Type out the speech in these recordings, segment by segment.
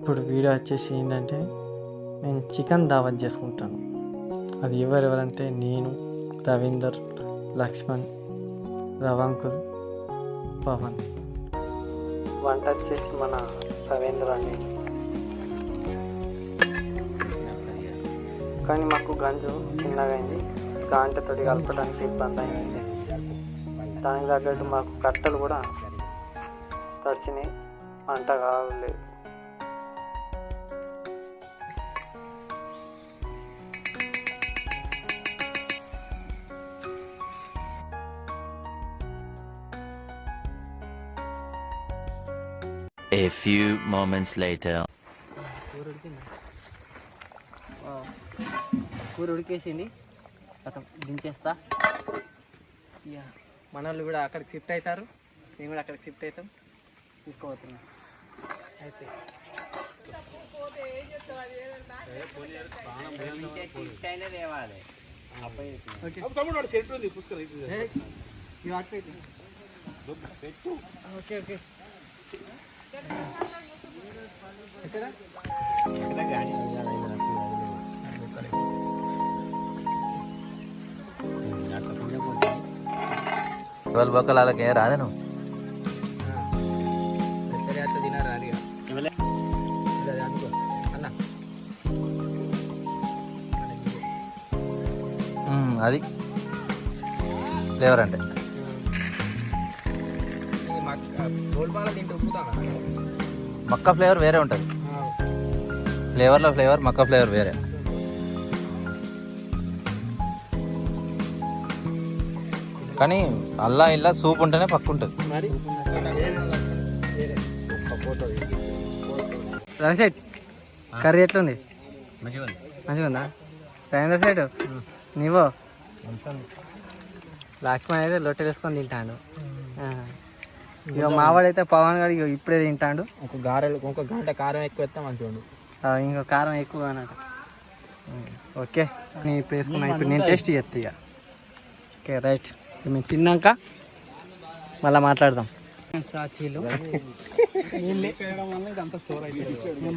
ఇప్పుడు వీడియో వచ్చేసి ఏంటంటే నేను చికెన్ దావత్ చేసుకుంటాను. అది ఎవరెవరంటే నేను రవీందర్ లక్ష్మణ్ రవంకుల్ పవన్. వంట వచ్చేసి మన రవీంద్ర అండి. కానీ మాకు గంజు చిన్నగా అయింది. గాంటతోటి కలపడానికి ఇబ్బంది అయింది. దానికి తగ్గట్టు మాకు కట్టలు కూడా తడిచినాయి. వంట కావలేదు A few moments later. కూర ఉడికిందా. కూర ఉడికేసింది. అతను దించేస్తా. ఇక మన వాళ్ళు కూడా అక్కడికి షిఫ్ట్ అవుతారు. మేము కూడా అక్కడికి షిఫ్ట్ అవుతాం. తీసుకోబోతున్నాం. అయితే. ఓకే. ఓకే. వాళ్ళు బొక్కలు అలాగే రాదే నువ్వు? అది. ఫ్లేవర్ అంటే? మక్క ఫ్లేవర్ వేరే ఉంటుంది. ఫ్లేవర్లో ఫ్లేవర్ మక్క ఫ్లేవర్ వేరే. కానీ అల్లా ఇల్లా సూప్ ఉంటేనే పక్క ఉంటుంది. రవిశెట్ కర్రీ ఎట్లుంది? మంచిగా ఉందా. సైడ్ నీవో? లక్ష్మణ్ అయితే లొట్టెలు వేసుకొని తింటాడు. ఆ. ఇక మావాడైతే పవన్ గారు ఇగో ఇప్పుడే తింటాడు. ఒక గారెలు ఒక గంట కారం ఎక్కువ ఉండు ఆ, ఇంకో కారం ఎక్కువ అన్నట్టు. ఓకే. నేను ఇప్పుడు వేసుకున్నా ఇప్పుడు నేను టేస్ట్ చేస్తా ఇక ఓకే రైట్. మేము తిన్నాక మళ్ళీ మాట్లాడదాం. సాచీలు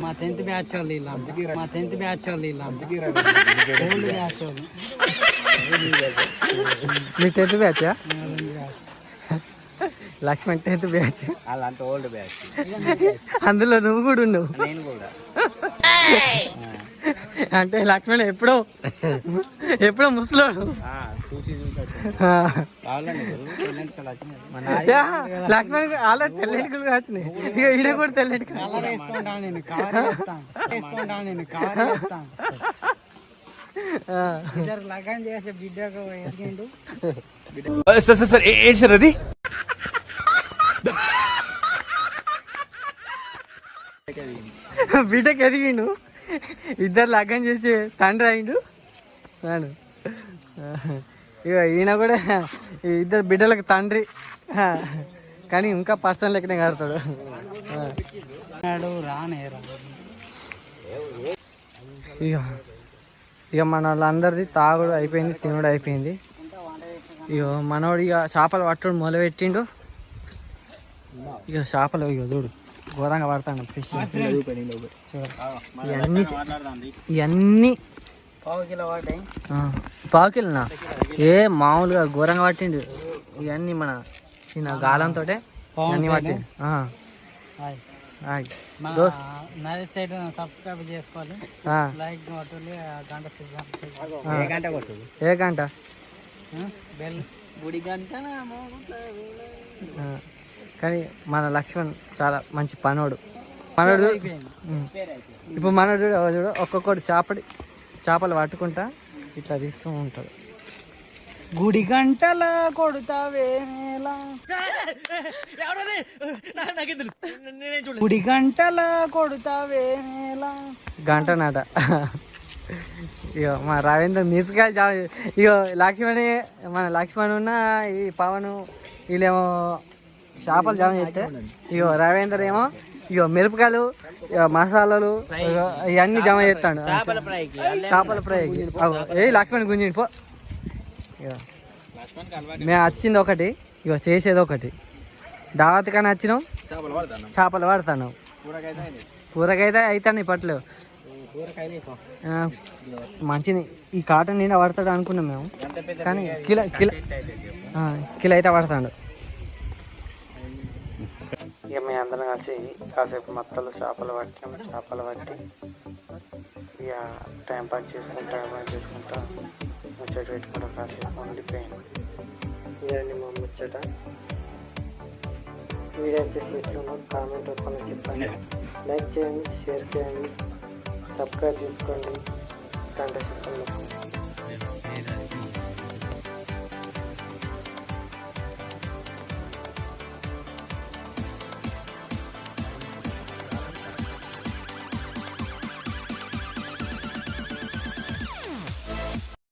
మా టెన్త్ బ్యాచ్ వాళ్ళు ఇలా మా టెన్త్ బ్యాచ్ వాళ్ళు ఇలా ఓల్డ్ బ్యాచ్ వాళ్ళు. మీ tenth batch. Laxman tenth batch. అలాంటి ఓల్డ్ బ్యాచ్. అందులో నువ్వు కూడా ఉన్నావు. నేను కూడా. అంటే లక్ష్మణ్ ఎప్పుడో ఎప్పుడో ముసలోడు. లక్ష్మణ్. ఆల్రెడీ తెల్లెటికలు వచ్చినాయి. ఇక ఈడ కూడా తెల్లెటికలు లగన్ చేసే సార్ సార్ సార్ ఏంటి సార్ అది? బిడ్డకి ఎదిగిండు ఇద్దరు లగ్గం చేసి తండ్రి అయిండు. రాను ఇక ఈయన కూడా ఇద్దరు బిడ్డలకు తండ్రి. కానీ ఇంకా పర్సన్ లెక్కనే కడతాడు. ఇక ఇక మన వాళ్ళందరిది తాగుడు అయిపోయింది తినుడు అయిపోయింది. ఇక మనోడు ఇక చేపలు పట్టుడు మొదలుపెట్టిండు. ఇక చేపలు ఇక చూడు. ఘోరంగా పడతాను ఫిష్ ఇవన్నీ ఇవన్నీ పావు కిలోనా? ఏ మామూలుగా ఘోరంగా పట్టిండు ఇవన్నీ మన చిన్న గాలంతో పట్టిండు సైడ్? సబ్స్క్రైబ్ చేసుకోవాలి. ఆ, లైక్ గంట. ఏ గంట కొట్టాలి ఏ గంట? బెల్. గుడి గంట ఆ, కానీ మన లక్ష్మణ్ చాలా మంచి పనోడు. మనోడు చూడు. ఇప్పుడు మనోడు చూడు చూడు ఒక్కొక్కటి చేపడి చేపలు పట్టుకుంటా ఇట్లా తీస్తూ ఉంటాడు. గుడి గంటల కొడుతావే గుడి గంటల కొడుతావే గంట నాట. ఇక మా రవీంద్ర మిరపకాయలు చాలా ఇగో లక్ష్మణి మన లక్ష్మణ్ ఉన్న ఈ పవన్ వీళ్ళేమో చేపలు జామ చేస్తే ఇగో రవీంద్ర ఏమో ఇగో మిరపకాయలు ఇగో మసాలాలు ఇగో ఇవన్నీ జమ చేస్తాడు. చేపల ఫ్రై ఏ లక్ష్మణ్ గుంజిండి పో. ఇగో. మేము వచ్చింది ఒకటి ఇగో చేసేది ఒకటి. దావత్ కానీ వచ్చినాం చేపలు పడతాను కూరకైతే అవుతాను ఇప్పట్లో ఆ, మంచిది. ఈ కాటన్ నిండా పడతాడు అనుకున్నాం మేము. కానీ కిలో కిలో కిలో అయితే పడతాడు. ఇక మేము అందరం కలిసి కాసేపు మత్తలు చేపలు పట్టాము చేపలు పట్టి ఇక టైం పాస్ చేసుకుంటా టైం పాస్ చేసుకుంటా ముచ్చట పెట్టుకుంటా కాసేపు ఉండిపోయాను. ఇదండి మా ముచ్చట. వీడియో వచ్చేసి ఎట్లున్నా కామెంట్ ఒప్పని చెప్పండి. లైక్ చేయండి షేర్ చేయండి సబ్స్క్రైబ్ చేసుకోండి. గంట చెప్పండి